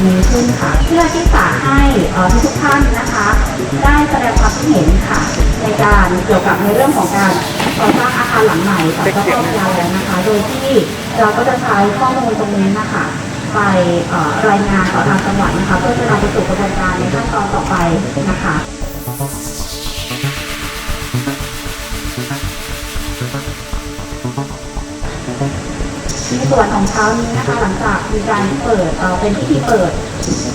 วันนี้ขึ้นค่ะ เพื่อที่จะให้ทุกท่านนะคะ ได้แสดงความคิดเห็นค่ะ ในการเกี่ยวกับในเรื่องของการก่อสร้างอาคารหลังใหม่กับเจ้าพ่อพญาแลนะคะ โดยที่เราก็จะใช้ข้อมูลตรงนี้นะคะไปรายงานต่อทางจังหวัดนะคะ เพื่อจะนำไปสู่กระบวนการในขั้นตอนต่อไปนะคะ ส่วนของเช้านี้นะคะหลังจากมีการเปิดเอ่อเป็นพิธีเปิด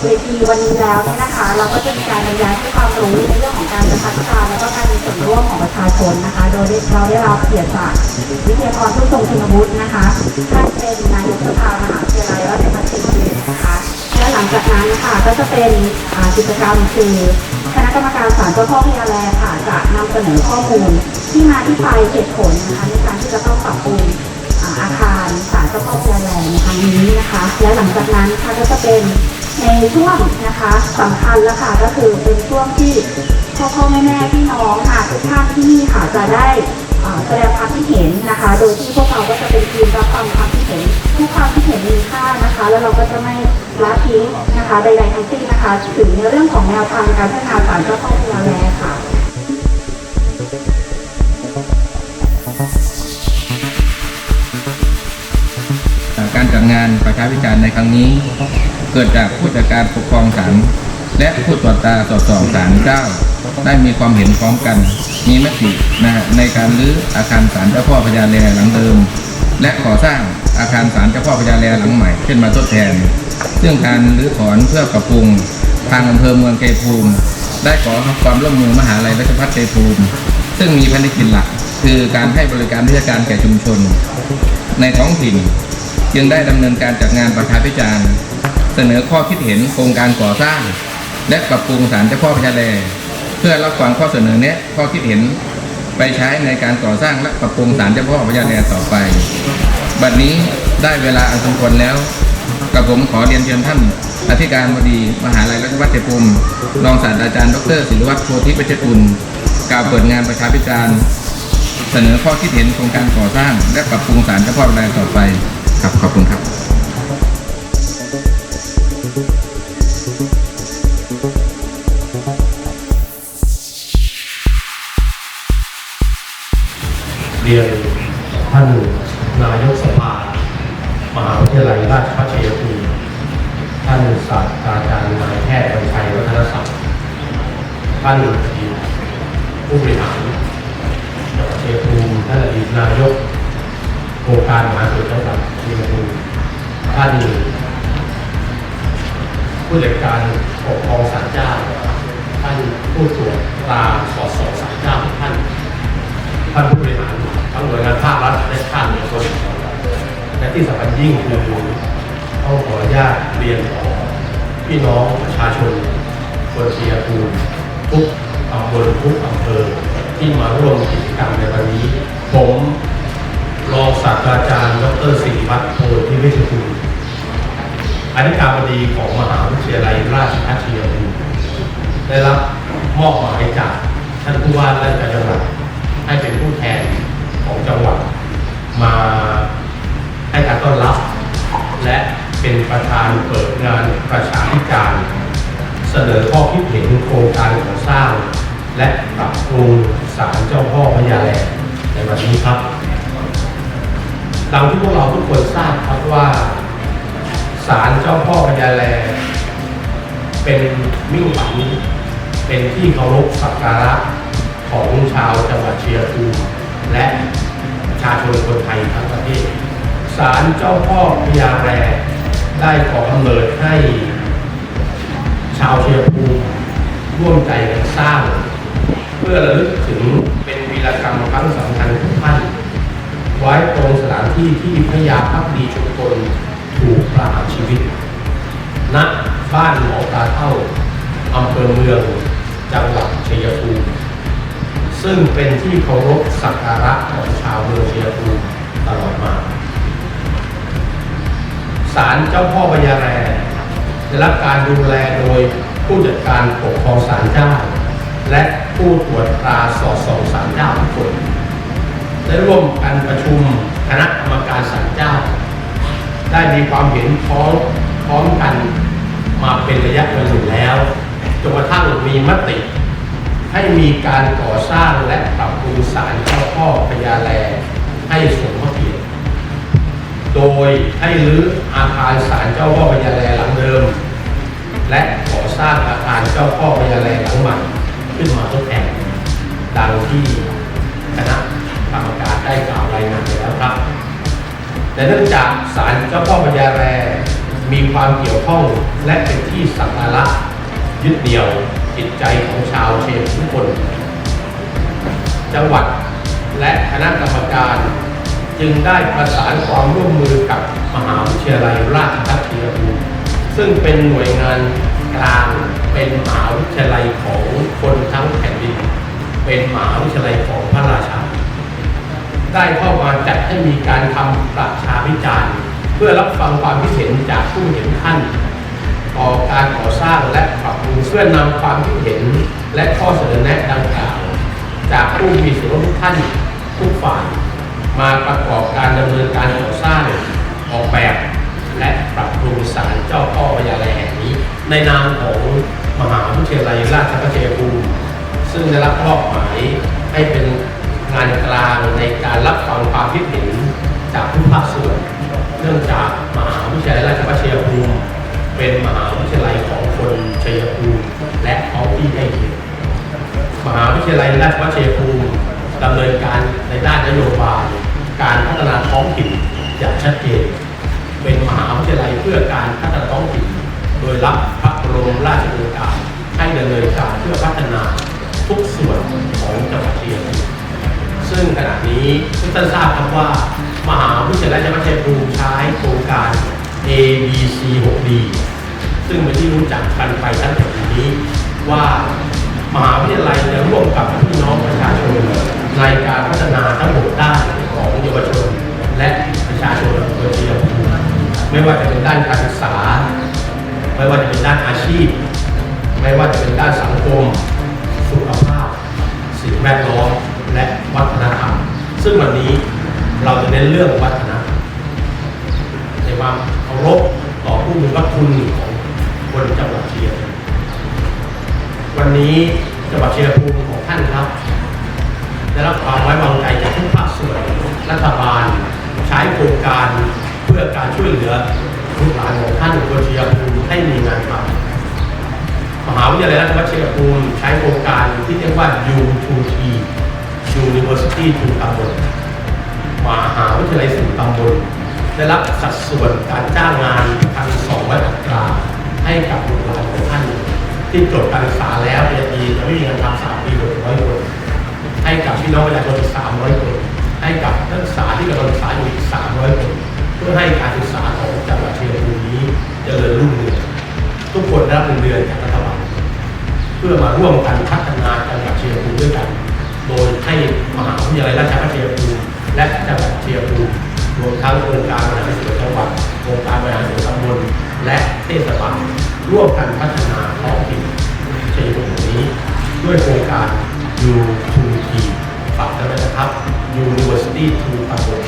เวทีวันนี้แล้วเนี่ยนะคะ เราก็จะมีการบรรยายให้ความรู้ในเรื่องของการประชาธิปไตยแล้วก็การมีส่วนร่วมของประชาชนนะคะ โดยเราได้รับเกียรติจากวิทยากรผู้ทรงคุณวุฒินะคะท่านเป็นนายกสภามหาวิทยาลัยราชภัฏศรีสะเกษนะคะและหลังจากนั้นนะคะก็จะเป็นกิจกรรมคือคณะกรรมการศาลเจ้าพ่อพญาแลค่ะจะนำเสนอข้อมูลที่มาที่ไปเหตุผลนะคะในการที่จะต้องปรับปรุงารศาลเจ้าพ่อพญาแลในครั้งนี้นะคะ และหลังจากนั้นค่ะก็จะเป็นในช่วงนะคะสำคัญแล้วค่ะก็คือเป็นช่วงที่พ่อพ่อแม่แม่พี่น้องค่ะทุกท่านที่นี่ค่ะจะได้แสดงความคิดเห็นนะคะ โดยที่พวกเราก็จะเป็นทีมรับฟังความคิดเห็นทุกความคิดเห็นมีค่านะคะ แล้วเราก็จะไม่ละทิ้งนะคะใดๆทั้งสิ้นนะคะถึงในเรื่องของแนวทางการพัฒนาศาลเจ้าพ่อพญาแลค่ะ การจัดงานประชาวิจารณ์ในครั้งนี้ เกิดจากผู้จัดการปกครองศาลและผู้ตรวจตาสอดส่องศาลเจ้า ได้มีความเห็นพร้อมกัน มีมตินะฮะในการรื้ออาคารศาลเจ้าพ่อพญาแลหลังเดิม และก่อสร้างอาคารศาลเจ้าพ่อพญาแลหลังใหม่ขึ้นมาทดแทน ซึ่งการรื้อถอนเพื่อปรับปรุงทางอำเภอเมืองเกภูมิ ได้ขอความร่วมมือมหาลัยราชภัฏเกภูมิ ซึ่งมีภารกิจหลัก คือการให้บริการวิชาการแก่ชุมชน ในท้องถิ่น จึงได้ดำเนินการจัดงานประชาพิจารณ์ เสนอข้อคิดเห็นโครงการก่อสร้าง และปรับปรุงศาลเจ้าพ่อพญาแลเพื่อรับฟังข้อเสนอแนะข้อคิดเห็นไปใช้ในการก่อสร้างและปรับปรุงศาลเจ้าพ่อพญาแลต่อไป บัดนี้ได้เวลาอันสมควรแล้วกับผมขอเรียนเชิญท่านอธิการบดี มหาลัยราชภัฏเทภูมิรองศาสตราจารย์ ดรศิริวัฒน์โพธิปัจจกุลกล่าวเปิดงานประชาพิจารณ์ เสนอข้อคิดเห็นโครงการก่อสร้าง และปรับปรุงศาลเจ้าพ่อพญาแลต่อไป ครับขอบคุณครับเรียนท่านนายกสภามหาวิทยาลัยราชภัฏชัยภูมิท่านศาสตราจารย์นายแพทย์บรรชัยวัฒนศักดิ์ท่านอดีตผู้บริหารจังหวัดชัยภูมิท่านอดีตนายกโครงการมหาสุขจังหวัดชั ยภูมิท่านผู้จัดการปกครองศาลเจ้า ท่านผู้ตรวจตราสอดส่องศาลเจ้าท่าน ท่านผู้บริหารทั้งหน่วยงานภาครัฐและภาคเอกชนและที่สำคัญยิ่งคือต้องขออนุญาตเรียนต่อพี่น้องประชาชนคนเชียร์ภูมิทุกตำบลทุกอำเภอที่มาร่วมกิจกรรมในวันนี้ ผม รองศาสตราจารย์ ดรศิริวัฒน์โพธิวิชภูมิอธิการบดีของมหาวิทยาลัยราชภัฏเชัยภูมิได้รับมอบหมายจากท่านผู้ว่าราชการจังหวัดให้เป็นผู้แทนของจังหวัด มาให้การต้อนรับ และเป็นประธานเปิดงานประชาพิจาร เสนอข้อคิดเห็นโครงการก่อสร้าง และปรับปรุงศาลเจ้าพ่อพญาแลในวันนี้ครับ ดังที่พวกเราทุกคนทราบครับว่าศาลเจ้าพ่อพญาแล เป็นมิ่งขวัญเป็นที่เคารพสักการะของชาวจังหวัดเชียงภูมิและประชาชนคนไทยทั้งประเทศศาลเจ้าพ่อพญาแรได้ก่อกำเนิดให้ ชาวเชียงภูมิร่วมใจกันสร้าง เพื่อระลึกถึงเป็นวีรกรรมครั้งสำคัญของท่าน ไว้ตรงสถานที่ที่พระยาพักดีชุมพลถูกประหารชีวิต ณ บ้านหมอปลาเท่าอำเภอเมือง จังหวัดชัยภูมิซึ่งเป็นที่เคารพสักการะของชาวเมืองชัยภูมิตลอดมาศาลเจ้าพ่อพญาแรได้รับการดูแลโดยผู้จัดการปกครองศาลเจ้า และผู้ตรวจตราสอดส่องศาลเจ้าทุกคน ได้ร่วมกันประชุมคณะกรรมการศาลเจ้า ได้มีความเห็นพร้อมพร้อมกันมาเป็นระยะเวลาหนึ่งแล้วจนกระทั่งมีมติ ให้มีการก่อสร้างและปรับปรุงศาลเจ้าพ่อพญาแลให้สมพระเกียรติโดยให้รื้ออาคารศาลเจ้าพ่อพญาแลหลังเดิม และก่อสร้างอาคารเจ้าพ่อพญาแลหลังใหม่ขึ้นมาทดแทนดังที่คณะ กรรมการได้กล่าวรายงานไปแล้วครับ แต่เนื่องจากศาลเจ้าพ่อพญาแลมีความเกี่ยวข้องและเป็นที่สักการะยึดเหนี่ยวจิตใจของชาวเชียงทุกคน จังหวัดและคณะกรรมการจึงได้ประสานความร่วมมือกับมหาวิทยาลัยราชภัฏเชัยงภูมิซึ่งเป็นหน่วยงานกลางเป็นมหาวิทยาลัยของคนทั้งแผ่นดิน เป็นมหาวิทยาลัยของพระราชา ได้เข้ามาจัดให้มีการทำประชาพิจารณ์ เพื่อรับฟังความคิดเห็นจากผู้เห็นท่านต่อการก่อสร้างและปรับปรุงเพื่อนำความคิดเห็น และข้อเสนอแนะดังกล่าว จากผู้มีส่วนร่วมทุกท่านทุกฝ่ายมาประกอบการดำเนินการก่อสร้างออกแบบ และปรับปรุงศาลเจ้าพ่อพญาแลแห่งนี้ ในนามของมหาวิทยาลัยราชภัฏชัยภูมิซึ่งได้รับมอบหมายให้เป็น งานกลางในการรับฟังความคิดเห็นจากทุกภาคส่วนเนื่องจากมหาวิทยาลัยราชภัฏชัยภูมิเป็นมหาวิทยาลัยของคนชัยภูมิและท้องที่ใกล้เคียงมหาวิทยาลัยราชภัฏชัยภูมิดำเนินการในด้านนโยบายการพัฒนาท้องถิ่นอย่างชัดเจน เป็นมหาวิทยาลัยเพื่อการพัฒนาท้องถิ่น โดยรับพระบรมราชโองการให้ดำเนินการเพื่อพัฒนาทุกส่วนของจังหวัดเชียงใหม่ ซึ่งขณะนี้ทุกท่านทราบครับว่า มหาวิทยาลัยราชภัฏชัยภูมิใช้โครงการ ABC 6D ซึ่งเป็นที่รู้จักกันไปทั้งแผ่นดินนี้ ว่ามหาวิทยาลัยจะร่วมกับพี่น้องประชาชนในการพัฒนาทั้งหมดด้านของเยาวชน และประชาชนโดยเฉพาะไม่ว่าจะเป็นด้านการศึกษา ไม่ว่าจะเป็นด้านอาชีพ ไม่ว่าจะเป็นด้านสังคม สุขภาพ สิ่งแวดล้อม และวัฒนธรรม ซึ่งวันนี้เราจะเน้นเรื่องวัฒนธรรมในความเคารพต่อผู้มีพระคุณของคนจังหวัดเชียงวันนี้จังหวัดเชียงภูมิของท่านครับได้รับความไว้วางใจจากทุกภาคส่วนรัฐบาล ใช้โครงการเพื่อการช่วยเหลือลูกหลานของท่านคนเชียงภูมิให้มีงานทำมหาวิทยาลัยราชภัฏชัยภูมิใช้โครงการที่เรียกว่า U2T University to ตำบลมหาวิทยาลัยสู่ตำบลได้รับสัดส่วนการจ้างงานพันสองร้อยอัตราให้กับบุตรหลานของท่านที่จบการศึกษาแล้วปริญญาตรีจะไม่มีงานทำสามปีหกร้อยคนให้กับพี่น้องประชาชนอีกสามร้อยคนให้กับนักศึกษาที่กำลังศึกษาอยู่อีกสามร้อยคนเพื่อให้การศึกษาของจังหวัดเชียงรายนี้เจริญรุ่งเรืองทุกคนได้รับเงินเดือนจากรัฐบาลเพื่อมาร่วมกันพัฒนาจังหวัดเชียงรายด้วยกัน โดยให้มหาวิทยาลัยราชภัฏเชียงรายและจังหวัดเชียงรายรวมทั้งองค์การบริหารส่วนจังหวัดองค์การบริหารส่วนตำบลและเทศบาลร่วมกันพัฒนาท้องถิ่นชัยภูมินี้ ด้วยโครงการ U2T ฝากกันไว้นะครับ University to ตำบล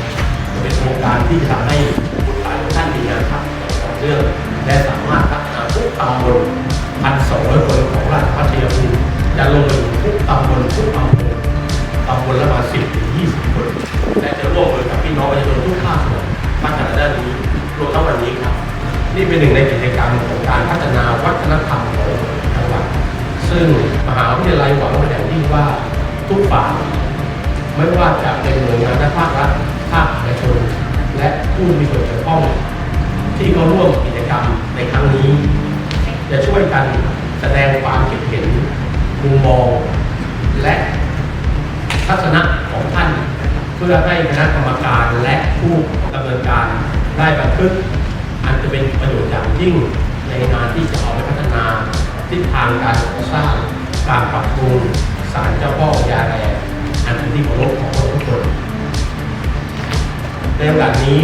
เป็นโครงการที่จะทำให้บุตรหลานท่านมีงานทำอย่างต่อเนื่องและสามารถพัฒนาทุกตำบลพันสองร้อยคนของราชพัฒชัยภูมิจะลงไปทุกตำบลทุก อำเภอตำบละมาสิบถึงยี่สิบคนและจะร่วมมือกับพี่น้องประชาชนทุกภาคส่วนพัฒนาด้านนี้รวมทั้งวันนี้ครับ นี่เป็นหนึ่งในกิจกรรมของการพัฒนาวัฒนธรรมของจังหวัดซึ่งมหาวิทยาลัยหวังเป็นอย่างยิ่งว่าทุกฝ่ายไม่ว่าจะเป็นหน่วยงานภาครัฐภาคเอกชนและผู้มีส่วนเกี่ยวข้องที่เข้าร่วมกิจกรรมในครั้งนี้ จะช่วยกันแสดงความคิดเห็นมุมมองและ ทัศนะของท่าน เพื่อให้คณะกรรมการและผู้ดำเนินการได้บันทึก อันจะเป็นประโยชน์อย่างยิ่งในงานที่จะเอาไปพัฒนาทิศทางการก่อสร้างการปรับปรุงศาลเจ้าพ่อยาแรงอันเป็นที่เคารพของคนทุกคนในโอกาสนี้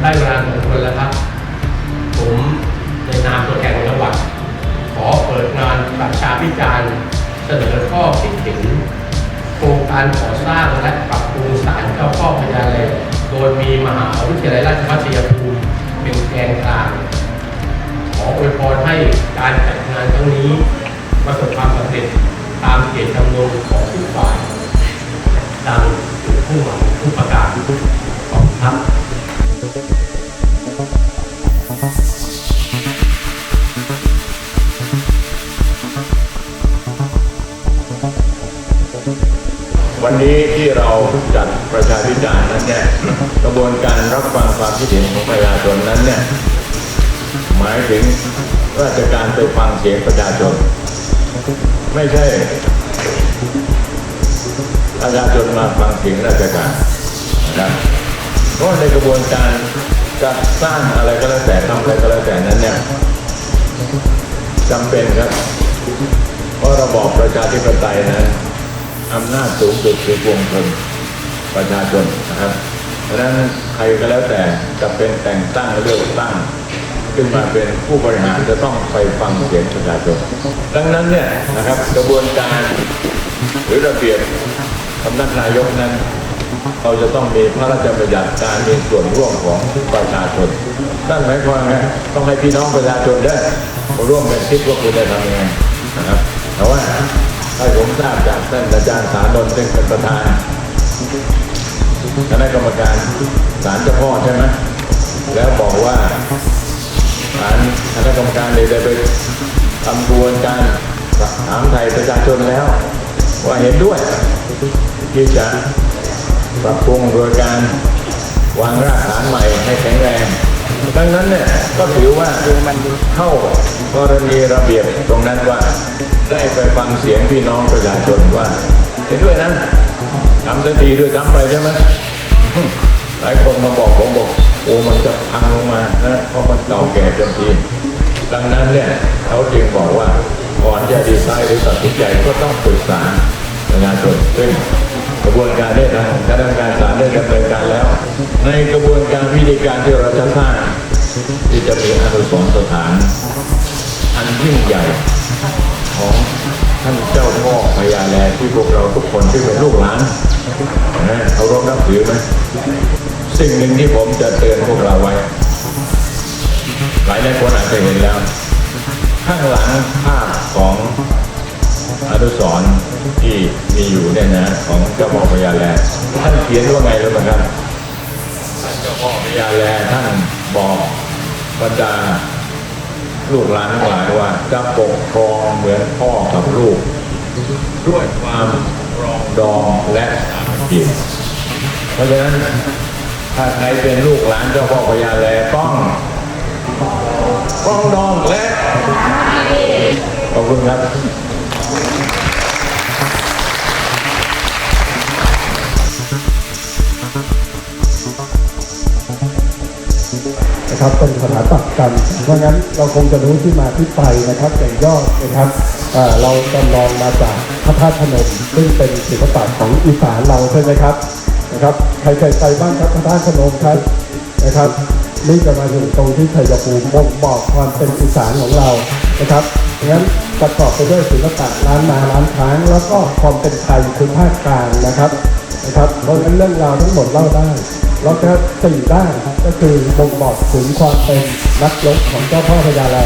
ได้เวลาสมควรแล้วครับ ผมในนามตัวแทนของจังหวัด ขอเปิดงานประชาพิจารณ์เสนอข้อคิดเห็น ครงการก่อสร้างและปรับปรุงศาลเจ้าพ่อพญาแลโดโดยมีมหาวิทยาลัยราชภัฏชัยภูมิเป็นแกนกลาง ขออวยพรให้การจัดงานครั้งนี้ ประสบความสำเร็จตามเจตจำนงของทุกฝ่ายดังผู้หวังทุกประการขอบคุณครับ วันนี้ที่เราจัดประชาพิจารณ์นั้นเนี่ยกระบวนการรับฟังความคิดเห็นของประชาชนนั้นเนี่ยหมายถึงราชการไปฟังเสียงประชาชน ไม่ใช่ประชาชนมาฟังเสียงราชการนะเพราะในกระบวนการจะสร้างอะไรก็แล้วแต่ทำอะไรก็แล้วแต่นั้นเนี่ยจำเป็นครับเพราะระบอบประชาธิปไตยนั้น อำนาจสูงสุดคือปวงชนประชาชนนะครับ เพราะฉะนั้นใครก็แล้วแต่จะเป็นแต่งตั้งเลือกตั้ง ขึ้นมาเป็นผู้บริหารจะต้องไปฟังเสียงประชาชน ดังนั้นเนี่ยนะครับกระบวนการหรือระเบียบสำนักนายกนั้น เราจะต้องมีพระราชบัญญัติการมีส่วนร่วมของประชาชนนั่นหมายความว่าไงต้องให้พี่น้องประชาชนได้มาร่วมกันคิดว่าคุณจะทำยังไงนะครับแต่ว่า ถ้าผมทราบจากท่านอาจารย์สานนท์ซึ่งเป็นประธานคณะกรรมการศาลเจ้าพ่อใช่ไหมแล้วบอกว่าศาลคณะกรรมการเลยได้ไปทำกระบวนการถามไทยประชาชนแล้ว ว่าเห็นด้วย ที่จะปรับปรุงโดยการวางรากฐานใหม่ให้แข็งแรง ดังนั้นเนี่ยก็ถือว่าเข้ากรณีระเบียบตรงนั้นว่า ได้ไปฟังเสียงพี่น้องประชาชนว่าเห็นด้วยนะทำสักทีด้วยทำไปใช่ไหมหลายคนมาบอกผมบอกโอ้มันจะพังลงมานะเพราะมันเก่าแก่เต็มทีดังนั้นเนี่ยเขาจึงบอกว่าก่อนจะดีไซน์หรือตัดสินใจก็ต้องปรึกษาประชาชนซึ่งกระบวนการได้ทางคณะกรรมการศาลได้ดำเนินการแล้ว ในกระบวนการวิธีการที่เราจะสร้างที่จะมีอนุสรณ์สถาน อันยิ่งใหญ่ ของท่านเจ้าพ่อพญาแลที่พวกเราทุกคนที่เป็นลูกหลานนะเขารพนับถือไหมสิ่งหนึ่งที่ผมจะเตือนพวกเราไว้ หลายหลายคนอาจจะเห็นแล้ว ข้างหลังภาพของอนุสรที่มีอยู่เนี่ยนะ ของเจ้าพ่อพญาแลท่านเขียนว่าไงรู้ไหมครับท่านเจ้าพ่อพญาแลท่านบอกบรรดา ลูกหลานทั้งหลายว่าจะปกครองเหมือนพ่อกับลูก ด้วยความรองดองและสามัคคีเพราะฉะนั้นถ้าใครเป็นลูกหลานเจ้าพ่อพญาแลต้องรองดองและขอบคุณครับ นะครับเป็นสถาปัตย์กันเพราะงั้นเราคงจะรู้ที่มาที่ไปนะครับอย่างย่อนะครับเอ่อเราจำลองมาจากพระธาตุพนมซึ่งเป็นศิลปะของอีสานเราใช่ไหมครับนะครับใครเคยไปบ้างครับพระธาตุพนมครับนะครับนี่จะมาถึงตรงที่ชัยภูมิบ่งบอกความเป็นอีสานของเรานะครับงั้นประกอบไปด้วยศิลปะล้านนาล้านช้างแล้วก็ความเป็นไทยคือภาคกลางนะครับนะครับเพราะฉะนั้นเรื่องราวทั้งหมดเล่าได้ แล้วก็สี่ด้านก็คือบ่งบอกถึงความเป็นนักรบของเจ้าพ่อพญาแล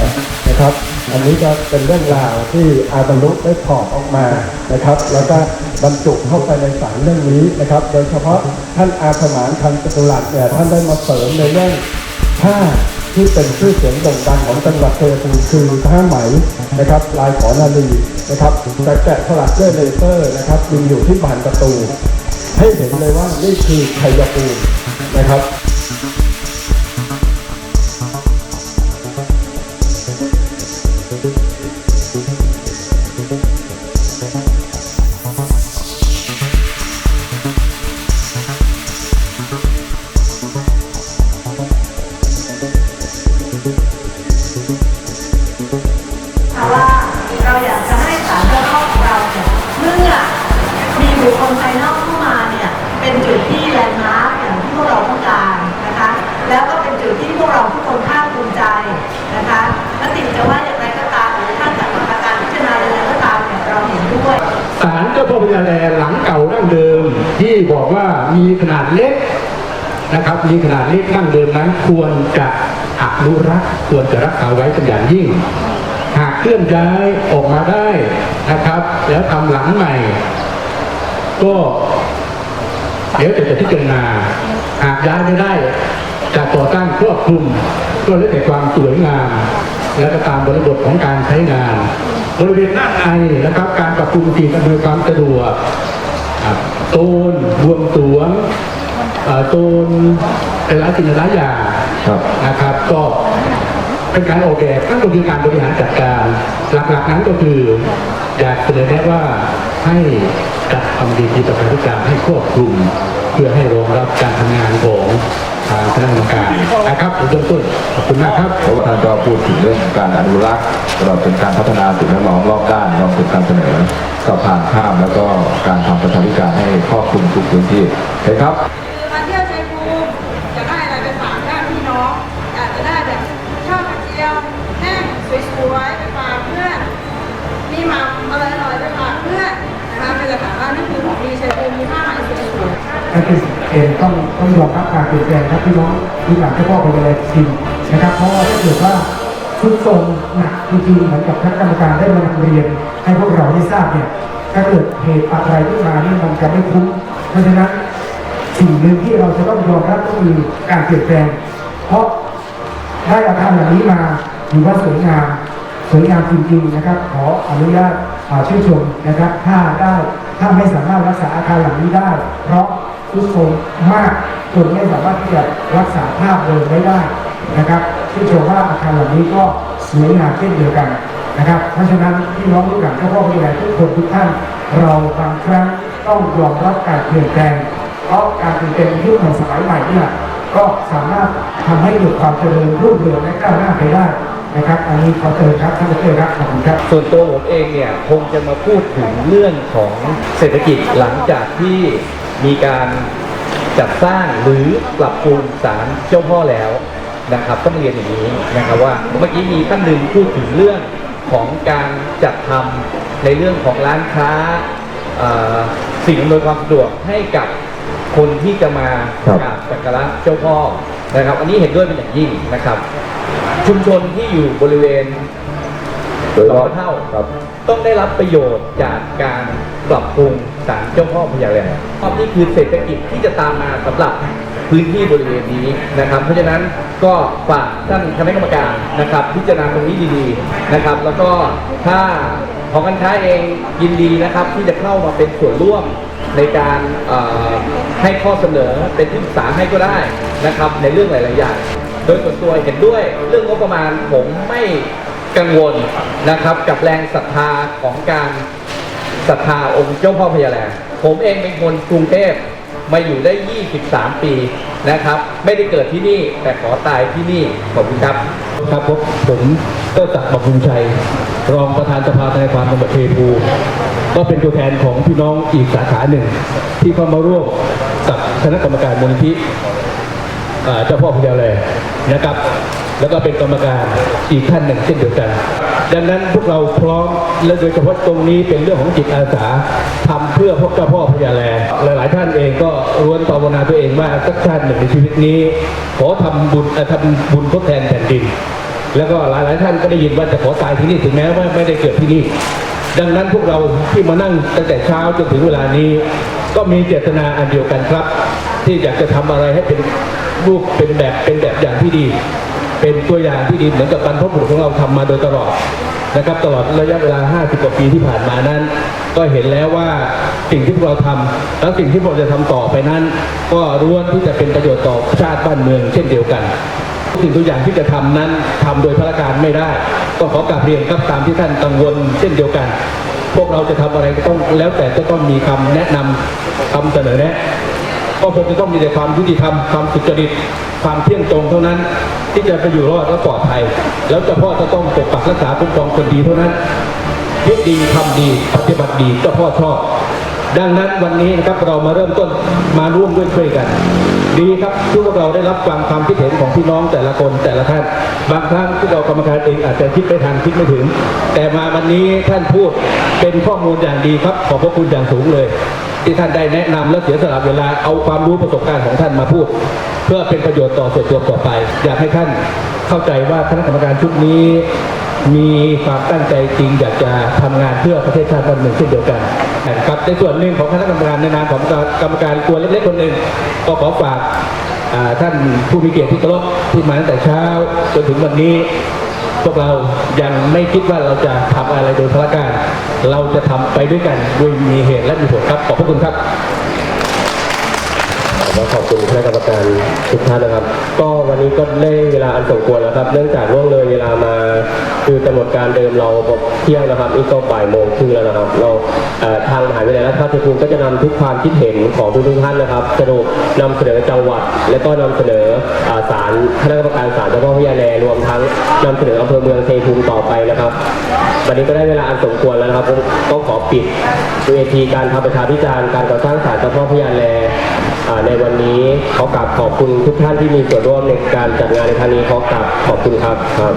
นะครับ อันนี้ก็เป็นเรื่องราวที่อาบรรลุได้ถอดออกมานะครับ แล้วก็บรรจุเข้าไปในสารเรื่องนี้นะครับ โดยเฉพาะท่านอาสมานคันจตุรัสเนี่ยท่านได้มาเสริมในเรื่องผ้าที่เป็นชื่อเสียงโด่งดังของจังหวัดเชัยภูมิคือผ้าไหมนะครับ ลายขอนาลีนะครับแต่แกะสลักด้วยเลเซอร์นะครับยิงอยู่ที่บานประตู ให้เห็นเลยว่านี่คือชัยภูมิ นะครับาลเจ้าพ่อพญาแลหลังเก่าดั้งเดิม ที่บอกว่ามีขนาดเล็กนะครับ มีขนาดเล็กดั้งเดิมนั้นควรจะอนุรักษ์ควรจะรักษาไว้เป็นอย่างยิ่ง หากเคลื่อนย้ายออกมาได้นะครับ แล้วทำหลังใหม่ ก็เดี๋ยวจะจะพิจารณาหากย้ายไม่ได้จะก่อตั้งครอบคลุมก็แล้วแต่ความสวยงาม และก็ตามบริบทของการใช้งาน บริเวณด้านในนะครับ การปรับปรุงสิ่งอำนวยความสะดวกอะโซนบวงสรวงเอ่อโซนหลายสิ่งหลายอย่างครับนะครับ ก็เป็นการออกแบบนั่นก็คือการบริหารจัดการ หลักๆนั้นก็คืออยากเสนอแนะว่าให้จัดทำดีทีประการการให้ครอบคลุมเพื่อให้รองรับการทำงานของทางคณะกรรมการนะครับเริ่มต้นขอบคุณมากครับเพราะว่าท่านก็พูดถึงเรื่องของการอนุรักษ์ตลอดเป็นการพัฒนาสิ่งแวดล้อมรอบด้านรวมถึงการเสนอสะพานข้ามแล้วก็การทำประชาธิการให้ครอบคลุมทุกพื้นที่เห็นครับคือมาเที่ยวชัยภูมิจะได้อะไรไปฝากญาติพี่น้องอยากจะได้แบบข้าวกระเจียวแห้งสวยๆไปฝากเพื่อนมีหม่ำอร่อยๆไปฝากเพื่อนนะคะเป็นจะถามว่านี่คือของดีชัยภูมิมีผ้าไหมสวยๆ นั่นคือเองต้องต้องยอมรับการเปลี่ยนแปลงครับพี่น้องที่หลังเจ้าพ่อเป็นอะไรจริงนะครับ เพราะว่าถ้าเกิดว่าชุดทรงหนักจริงๆเหมือนกับคณะกรรมการได้มานำเรียน ให้พวกเราได้ทราบเนี่ยถ้าเกิดเหตุอะไรขึ้นมานี่มันจะไม่คุ้มเพราะฉะนั้นสิ่งหนึ่งที่เราจะต้องยอมรับก็คือการเปลี่ยนแปลง เพราะได้อาคารแบบนี้มาถือว่าสวยงามสวยงามจริงๆนะครับ ขออนุญาตอ่าชื่นชมนะครับ ถ้าได้ถ้าไม่สามารถรักษาอาคารหลังนี้ได้ เพราะ ทุกคนมากจนไม่สามารถที่จะรักษาภาพเดิมไว้ได้นะครับชื่นชมว่าอาคารเหลังนี้ก็สวยงามเช่นเดียวกันนะครับ เพราะฉะนั้นพี่น้องลูกหลานเจ้าพ่อพี่ใหญ่ทุกคนทุกท่านเราบางครั้งต้องยอมรับการเปลี่ยนแปลงเพราะการเปลี่ยนแปลงยุคของสมัยใหม่เนี่ยก็สามารถทำให้เกิดความเจริญรุ่งเรืองและก้าวหน้าไปได้นะครับอันนี้ขอเชิญครับท่านผู้ครับขอบคุณครับ ส่วนตัวผมเองเนี่ยคงจะมาพูดถึงเรื่องของเศรษฐกิจหลังจากที่ มีการจัดสร้างหรือปรับปรุงศาลเจ้าพ่อแล้วนะครับต้องเรียนอย่างนี้นะครับว่าเมื่อกี้มีท่านหนึ่งพูดถึงเรื่องของการจัดทำในเรื่องของร้านค้าเอ่อสิ่งอำนวยความสะดวกให้กับคนที่จะมาครับกราบสักการะเจ้าพ่อนะครับ อันนี้เห็นด้วยเป็นอย่างยิ่งนะครับ ชุมชนที่อยู่บริเวณโดยรอบ สองเท่าครับ ต้องได้รับประโยชน์จากการปรับปรุงศาลเจ้าพ่อพญาแลรอบนี้คือเศรษฐกิจที่จะตามมาสำหรับพื้นที่บริเวณนี้นะครับ เพราะฉะนั้นก็ฝากท่านคณะกรรมการนะครับ พิจารณาตรงนี้ดีๆนะครับ แล้วก็ถ้าของการค้าเองยินดีนะครับ ที่จะเข้ามาเป็นส่วนร่วมในการเอ่อให้ข้อเสนอเป็นที่ปรึกษาให้ก็ได้นะครับ ในเรื่องหลาย ๆ อย่าง โดยส่วนตัวเห็นด้วยเรื่องงบประมาณผมไม่ กังวลนะครับ กับแรงศรัทธาของการศรัทธาองค์เจ้าพ่อพญาแลผมเองเป็นคนกรุงเทพมาอยู่ได้ 23 ปีนะครับ ไม่ได้เกิดที่นี่แต่ขอตายที่นี่ขอบคุณครับครับผมผมเต้ศักบำรุงชัย รองประธานสภาทนายความจังหวัดชัยภูก็เป็นตัวแทนของพี่น้องอีกสาขาหนึ่ง ที่เข้ามาร่วมกับคณะกรรมการมูลนิธิเจ้าพ่อพญาแลนะครับ แล้วก็เป็นกรรมการอีกท่านหนึ่งเช่นเดียวกัน ดังนั้นพวกเราพร้อมและโดยเฉพาะตรงนี้เป็นเรื่องของจิตอาสาทำเพื่อพวกเจ้าพ่อพญาแลหลาย ๆ ท่านเองก็ร้วนภาวนาตัวเองว่าสักชาติหนึ่งในชีวิตนี้ ขอทำบุญทำบุญทดแทนแผ่นดิน แล้วก็หลาย ๆ ท่านก็ได้ยินว่าจะขอตายที่นี่ถึงแม้ว่าไม่ได้เกิดที่นี่ดังนั้นพวกเราที่มานั่งตั้งแต่เช้าจนถึงเวลานี้ ก็มีเจตนาอันเดียวกันครับ ที่อยากจะทำอะไรให้เป็นรูปเป็นแบบเป็นแบบอย่างที่ดี เป็นตัวอย่างที่ดีเหมือนกับบรรพบุรุษของเราทำมาโดยตลอดนะครับ ตลอดระยะเวลา 50 กว่าปีที่ผ่านมานั้น ก็เห็นแล้วว่าสิ่งที่พวกเราทำและสิ่งที่พวกเราจะทำต่อไปนั้น ก็ล้วนที่จะเป็นประโยชน์ต่อชาติบ้านเมืองเช่นเดียวกันสิ่งตัวอย่างที่จะทำนั้นทำโดยพระการไม่ได้ ก็ขอกราบเรียนครับตามที่ท่านกังวลเช่นเดียวกัน พวกเราจะทำอะไรก็ต้องแล้วแต่จะต้องมีคำแนะนำคำเสนอแนะ ก็คงจะต้องมีแต่ความยุติธรรมความสุจริตความเที่ยงตรงเท่านั้น ที่จะไปอยู่รอดและปลอดภัย แล้วเจ้าพ่อจะต้องปกปักรักษาคุ้มครองคนดีเท่านั้นคิดดีทำดีปฏิบัติดีเจ้าพ่อชอบ ดังนั้นวันนี้นะครับเรามาเริ่มต้นมาร่วมด้วยช่วยกัน ดีครับที่พวกเราได้รับฟังความคิดเห็นของพี่น้องแต่ละคนแต่ละท่าน บางครั้งที่เรากรรมการเองอาจจะคิดไม่ทันคิดไม่ถึง แต่มาวันนี้ท่านพูดเป็นข้อมูลอย่างดีครับ ขอบพระคุณอย่างสูงเลย ที่ท่านได้แนะนำและเสียสละเวลาเอาความรู้ประสบการณ์ของท่านมาพูด เพื่อเป็นประโยชน์ต่อส่วนตัวต่อไป อยากให้ท่านเข้าใจว่าคณะกรรมการชุดนี้ มีความตั้งใจจริงอยากจะทำงานเพื่อประเทศชาติบ้านเมืองเช่นเดียวกันนะครับในส่วนหนึ่งของคณะกรรมการในนามของกรรมการตัวเล็กๆคนหนึ่งก็ขอฝากท่านผู้มีเกียรติที่เคารพที่มาตั้งแต่เช้าจนถึงวันนี้ พวกเรายังไม่คิดว่าเราจะทำอะไรโดยพละการ เราจะทำไปด้วยกันโดยมีเหตุและมีผลครับ ขอบพระคุณครับ ขอขอบคุณคณะกรรมการทุกท่านนะครับ ก็วันนี้ก็ได้เวลาอันสมควรแล้วครับ เนื่องจากล่วงเลยเวลามาคือกำหนดการเดิมเราเที่ยงนะครับนี่ก็บ่ายโมงครึ่งแล้วนะครับ เราทางมหาวิทยาลัยราชภัฏภูมิก็จะนำทุกความคิดเห็นของทุกท่านนะครับสรุปนำเสนอจังหวัด และก็นำเสนออ่าศาลคณะกรรมการศาลเจ้าพ่อพญาแลรวมทั้งนำเสนออำเภอเมืองชัยภูมิต่อไปนะครับวันนี้ก็ได้เวลาอันสมควรแล้วนะครับก็ขอปิดเวทีการทำประชาพิจารณ์การก่อสร้างศาลเจ้าพ่อพญาแล ในวันนี้ขอกราบขอบคุณทุกท่านที่มีส่วนร่วมในการจัดงานในครั้งนี้ขอกราบขอบคุณครับครับ